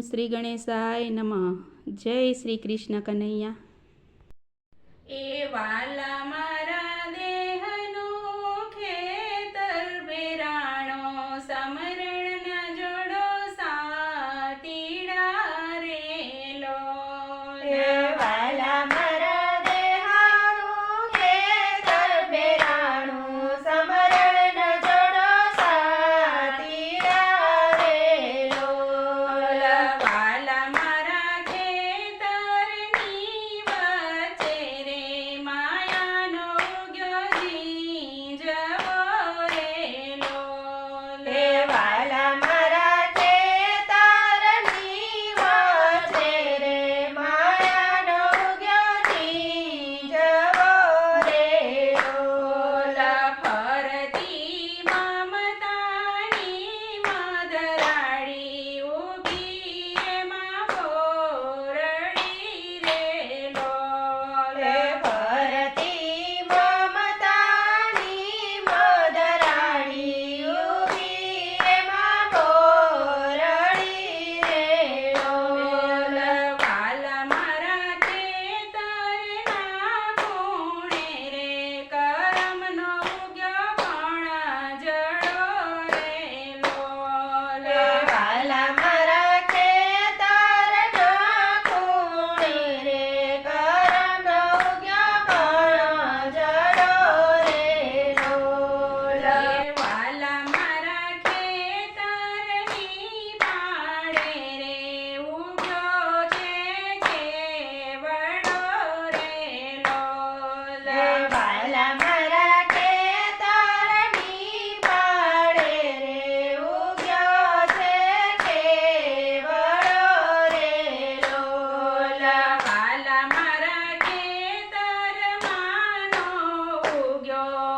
શ્રી ગણેશાય નમઃ. જય શ્રી કૃષ્ણ કનૈયા. એ વાલા yo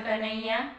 કનૈયા